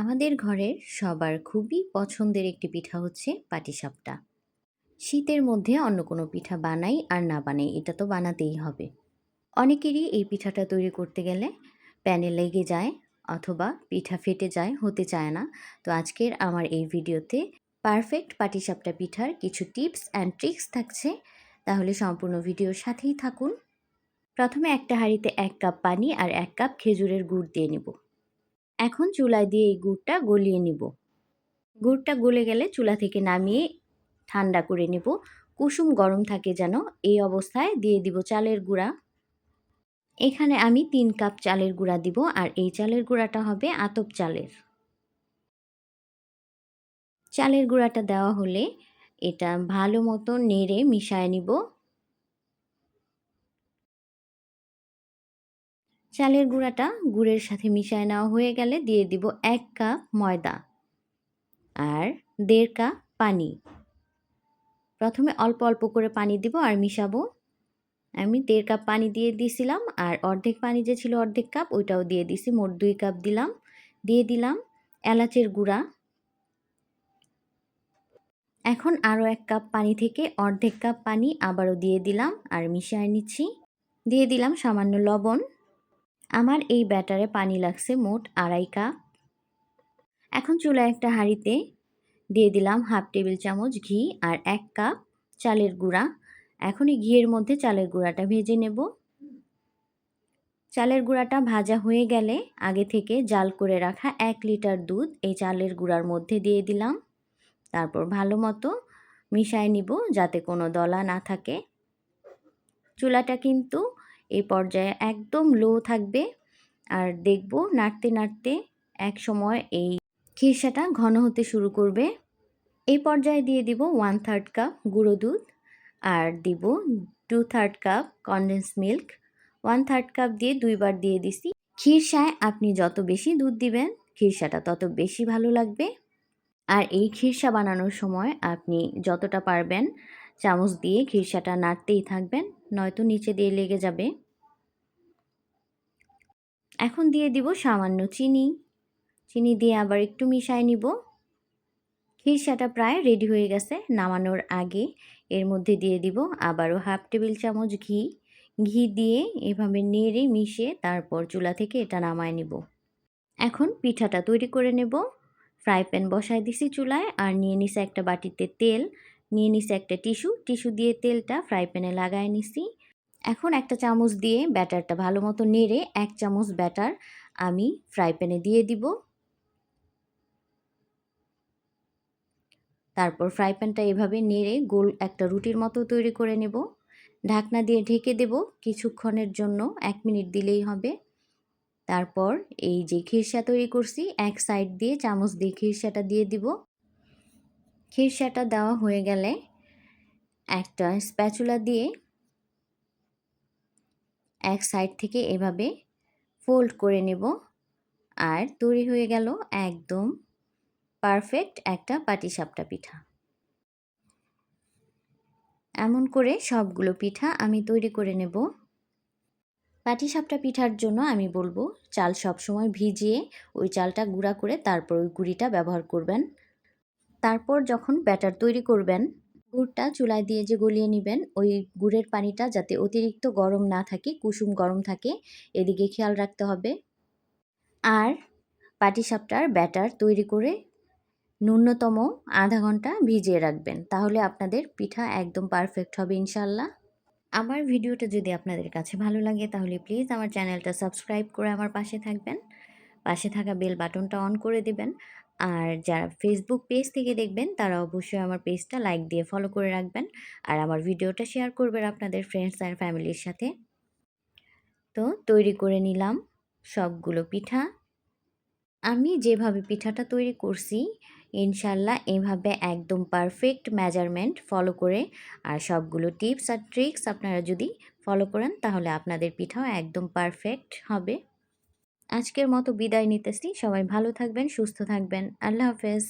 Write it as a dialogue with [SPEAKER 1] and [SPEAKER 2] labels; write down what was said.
[SPEAKER 1] আমাদের ঘরের সবার খুবই পছন্দের একটি পিঠা হচ্ছে পাটিসাপটা। শীতের মধ্যে অন্য কোনো পিঠা বানাই আর না বানাই, এটা তো বানাতেই হবে। অনেকেরই এই পিঠাটা তৈরি করতে গেলে প্যানে লেগে যায় অথবা পিঠা ফেটে যায়, হতে চায় না। তো আজকের আমার এই ভিডিওতে পারফেক্ট পাটিসাপটা পিঠার কিছু টিপস অ্যান্ড ট্রিক্স থাকছে, তাহলে সম্পূর্ণ ভিডিওর সাথেই থাকুন। প্রথমে একটা হাঁড়িতে এক কাপ পানি আর এক কাপ খেজুরের গুড় দিয়ে নিব। এখন চুলায় দিয়ে এই গুড়টা গলিয়ে নিব। গুড়টা গলে গেলে চুলা থেকে নামিয়ে ঠান্ডা করে নেব। কুসুম গরম থাকে যেন এই অবস্থায় দিয়ে দিব চালের গুঁড়া। এখানে আমি তিন কাপ চালের গুঁড়া দিব আর এই চালের গুঁড়াটা হবে আতপ চালের। চালের গুঁড়াটা দেওয়া হলে এটা ভালো মতো নেড়ে মিশায় নিব। চালের গুঁড়াটা গুড়ের সাথে মিশায় নেওয়া হয়ে গেলে দিয়ে দিব এক কাপ ময়দা আর দেড় কাপ পানি। প্রথমে অল্প অল্প করে পানি দিব আর মিশাবো। আমি দেড় কাপ পানি দিয়ে দিছিলাম আর অর্ধেক পানি যে ছিল অর্ধেক কাপ ওইটাও দিয়ে দিছি, মোট দুই কাপ দিলাম। দিয়ে দিলাম এলাচের গুঁড়া। এখন আরও এক কাপ পানি থেকে অর্ধেক কাপ পানি আবারও দিয়ে দিলাম আর মিশিয়ে নিচ্ছি। দিয়ে দিলাম সামান্য লবণ। আমার এই ব্যাটারে পানি লাগছে মোট আড়াই কাপ। এখন চুলায় একটা হাঁড়িতে দিয়ে দিলাম হাফ টেবিল চামচ ঘি আর এক কাপ চালের গুঁড়া। এখন এই ঘিয়ের মধ্যে চালের গুঁড়াটা ভেজে নেব। চালের গুঁড়াটা ভাজা হয়ে গেলে আগে থেকে জাল করে রাখা এক লিটার দুধ এই চালের গুঁড়ার মধ্যে দিয়ে দিলাম। তারপর ভালো মতো মিশায় নিব যাতে কোনো দলা না থাকে। চুলাটা কিন্তু এই পর্যায়ে একদম লো থাকবে। আর দেখব নাড়তে নাড়তে এক সময় এই খিরসাটা ঘন হতে শুরু করবে। এই পর্যায়ে দিয়ে দিব ওয়ান থার্ড কাপ গুঁড়ো দুধ আর দিব two third cup condense milk one third cup দিয়ে দুইবার দিয়ে দিছি। খিরসায় আপনি যত বেশি দুধ দিবেন, খিরসাটা তত বেশি ভালো লাগবে। আর এই খিরসা বানানোর সময় আপনি যতটা পারবেন চামচ দিয়ে ঘিরসাটা নাড়তেই থাকবেন, নয়তো নিচে দিয়ে লেগে যাবে। এখন দিয়ে দিব সামান্য চিনি। চিনি দিয়ে আবার একটু মিশাই নিব। খিরসাটা প্রায় রেডি হয়ে গেছে নামানোর আগে। এর মধ্যে দিয়ে দিব আবারও হাফ টেবিল চামচ ঘি। ঘি দিয়ে এভাবে নেড়ে মিশিয়ে তারপর চুলা থেকে এটা নামায় নিব। এখন পিঠাটা তৈরি করে নেব। ফ্রাই প্যান বসায় দিছি চুলায় আর নিয়ে নিছে একটা বাটিতে তেল। নিয়ে নিছে একটা টিস্যু। টিস্যু দিয়ে তেলটা ফ্রাই প্যানে লাগায় নিছি। এখন একটা চামচ দিয়ে ব্যাটারটা ভালো মতো নেড়ে এক চামচ ব্যাটার আমি ফ্রাই প্যানে দিয়ে দিব। তারপর ফ্রাই প্যানটা এভাবে নেড়ে গোল একটা রুটির মতো তৈরি করে নেব। ঢাকনা দিয়ে ঢেকে দেব কিছুক্ষণের জন্য, এক মিনিট দিলেই হবে। তারপর এই যে খিরসা তৈরি করছি, এক সাইড দিয়ে চামচ দিয়ে খিরসাটা দিয়ে দিব। খিরসাটা দেওয়া হয়ে গেলে একটা স্প্যাচুলা দিয়ে এক সাইড থেকে এভাবে ফোল্ড করে নেব। আর তৈরি হয়ে গেল একদম পারফেক্ট একটা পাটিসাপটা পিঠা। এমন করে সবগুলো পিঠা আমি তৈরি করে নেব। পাটিসাপটা পিঠার জন্য আমি বলব, চাল সবসময় ভিজিয়ে ওই চালটা গুঁড়া করে তারপর ওই গুঁড়িটা ব্যবহার করবেন। তারপর যখন ব্যাটার তৈরি করবেন, গুড়টা চুলায় দিয়ে যে গলিয়ে নেবেন, ওই গুড়ের পানিটা যাতে অতিরিক্ত গরম না থাকে, কুসুম গরম থাকে, এদিকে খেয়াল রাখতে হবে। আর পাটিসাপটার ব্যাটার তৈরি করে ন্যূনতম আধা ঘণ্টা ভিজিয়ে রাখবেন, তাহলে আপনাদের পিঠা একদম পারফেক্ট হবে ইনশাল্লাহ আমার ভিডিওটা যদি আপনাদের কাছে ভালো লাগে, তাহলে প্লিজ আমার চ্যানেলটা সাবস্ক্রাইব করে আমার পাশে থাকবেন। পাশে থাকা বেল বাটনটা অন করে দেবেন। আর যারা ফেসবুক পেজ থেকে দেখবেন, তারা অবশ্যই আমার পেজটা লাইক দিয়ে ফলো করে রাখবেন আর আমার ভিডিওটা শেয়ার করবেন আপনাদের ফ্রেন্ডস আর ফ্যামিলির সাথে। তো তৈরি করে নিলাম সবগুলো পিঠা। আমি যেভাবে পিঠাটা তৈরি করছি, ইনশাল্লাহ এভাবে একদম পারফেক্ট মেজারমেন্ট ফলো করে আর সবগুলো টিপস আর ট্রিক্স আপনারা যদি ফলো করেন, তাহলে আপনাদের পিঠাও একদম পারফেক্ট হবে। আজকের মতো বিদায় নিতেছি। সবাই ভালো থাকবেন সুস্থ থাকবেন। আল্লাহ হাফেজ।